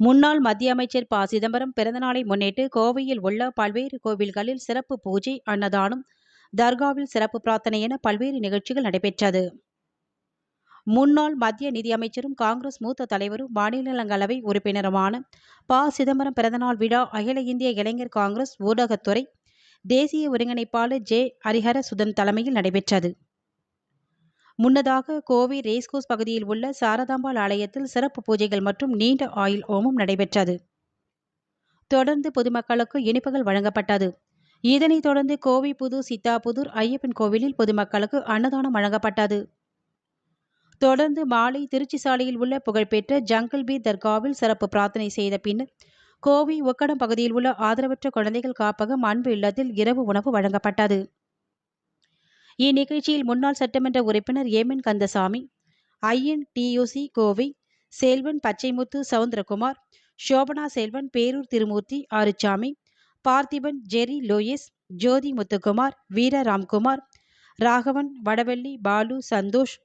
முன்னாள் மத்திய அமைச்சர் ப. சிதம்பரம் பிறந்தநாளை முன்னிட்டு கோவையில் உள்ள பல்வேறு கோவில்களில் சிறப்பு பூஜை அன்னதானம் தர்காவில் சிறப்பு பிரார்த்தனை என பல்வேறு நிகழ்ச்சிகள் நடைபெற்றது. முன்னாள் மத்திய நிதியமைச்சரும் காங்கிரஸ் மூத்த தலைவரும் மாநிலங்களவை உறுப்பினருமான ப. சிதம்பரம் பிறந்தநாள் விழா அகில இந்திய இளைஞர் காங்கிரஸ் ஊடகத்துறை தேசிய ஒருங்கிணைப்பாளர் ஜே. ஹரிஹர சுதன் தலைமையில் நடைபெற்றது. முன்னதாக கோவை ரேஸ்கோஸ் பகுதியில் உள்ள சாரதாம்பாள் ஆலயத்தில் சிறப்பு பூஜைகள் மற்றும் நீண்ட ஆயுள் ஓமம் நடைபெற்றது. தொடர்ந்து பொதுமக்களுக்கு இனிப்புகள் வழங்கப்பட்டது. இதனைத் தொடர்ந்து கோவை புது சித்தாபுதூர் ஐயப்பன் கோவிலில் பொதுமக்களுக்கு அன்னதானம் வழங்கப்பட்டது. தொடர்ந்து மாலை திருச்சி சாலையில் உள்ள புகழ்பெற்ற ஜங்கிள் பீர் தர்காவில் சிறப்பு பிரார்த்தனை செய்த பின்னர் கோவை ஒக்கடம் பகுதியில் உள்ள ஆதரவற்ற குழந்தைகள் காப்பகம் அன்பு இல்லத்தில் இரவு உணவு வழங்கப்பட்டது. இந்நிகழ்ச்சியில் முன்னாள் சட்டமன்ற உறுப்பினர் Eman Kandasamy INTUC Kovai Selvan Pachaimuthu Soundarakumar Shobana Selvan Perur Thirumoorthy Arusamy Parthiban Jerry Lois Jothi Muthukumar Veera Ramkumar Raghavan Vadavalli Balu Santhosh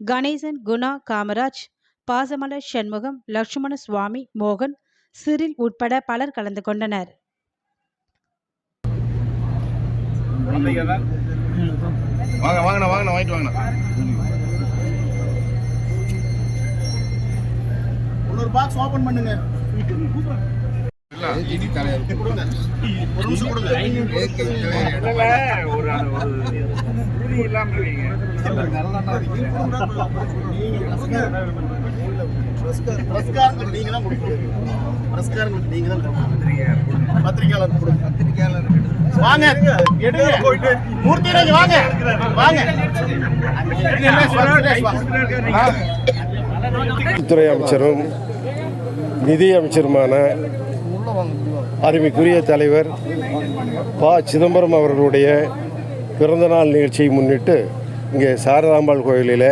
Ganesan Guna Kamaraj Pasamalar Shanmugam Lakshmana சுவாமி மோகன் சிறில் உட்பட பலர் கலந்து கொண்டனர். வாங்க வாங்கண்ணா வாங்கண்ணா வாங்கிட்டு வாங்கண்ணா. இன்னொரு பாக்ஸ் ஓபன் பண்ணுங்க. நீங்க தான் பத்திரிகையாளர் கொடுங்க. பத்திரிகையாளர் வாங்க எடுங்க. மூர்த்தி ராஜ் வாங்க. வாங்க. துறை அமைச்சரும் நிதி அமைச்சருமான அருமைக்குரிய தலைவர் ப. சிதம்பரம் அவர்களுடைய பிறந்தநாள் நிகழ்ச்சியை முன்னிட்டு இங்கே சாரதாம்பாள் கோயிலில்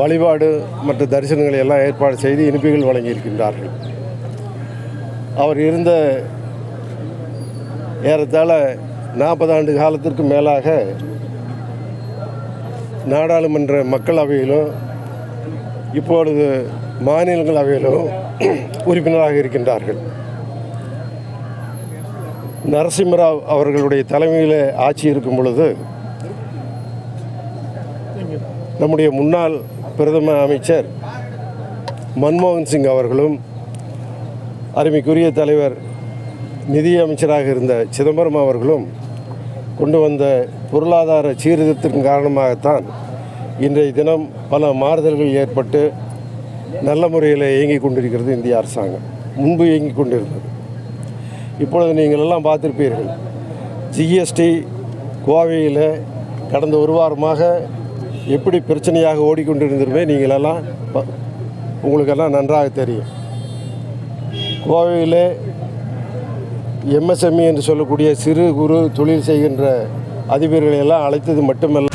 வழிபாடு மற்ற தரிசனங்களை எல்லாம் ஏற்பாடு செய்து இனிப்புகள் வழங்கியிருக்கின்றார்கள். அவர் இருந்த ஏறத்தாழ நாற்பது ஆண்டு காலத்திற்கு மேலாக நாடாளுமன்ற மக்களவையிலும் இப்பொழுது மாநிலங்களவையிலும் உறுப்பினராக இருக்கின்றார்கள். நரசிம்மராவ் அவர்களுடைய தலைமையில் ஆட்சி இருக்கும் பொழுது நம்முடைய முன்னாள் பிரதம அமைச்சர் மன்மோகன் சிங் அவர்களும் அருமைக்குரிய தலைவர் நிதி அமைச்சராக இருந்த சிதம்பரம் அவர்களும் கொண்டு வந்த பொருளாதார சீர்திருத்தத்தின் காரணமாகத்தான் இன்றைய தினம் பல மாறுதல்கள் ஏற்பட்டு நல்ல முறையில் இயங்கிக் கொண்டிருக்கிறது இந்திய அரசாங்கம். முன்பு இயங்கிக் கொண்டிருந்தது. இப்பொழுது நீங்கள் எல்லாம் பார்த்துருப்பீர்கள். ஜிஎஸ்டி கோவையில் கடந்த ஒரு வாரமாக எப்படி பிரச்சனையாக ஓடிக்கொண்டிருந்திருமே நீங்களெல்லாம் உங்களுக்கெல்லாம் நன்றாக தெரியும். கோவையில் எம்எஸ்எம்இ என்று சொல்லக்கூடிய சிறு குறு தொழில் செய்கின்ற அதிபர்களை எல்லாம் அழைத்தது மட்டுமல்ல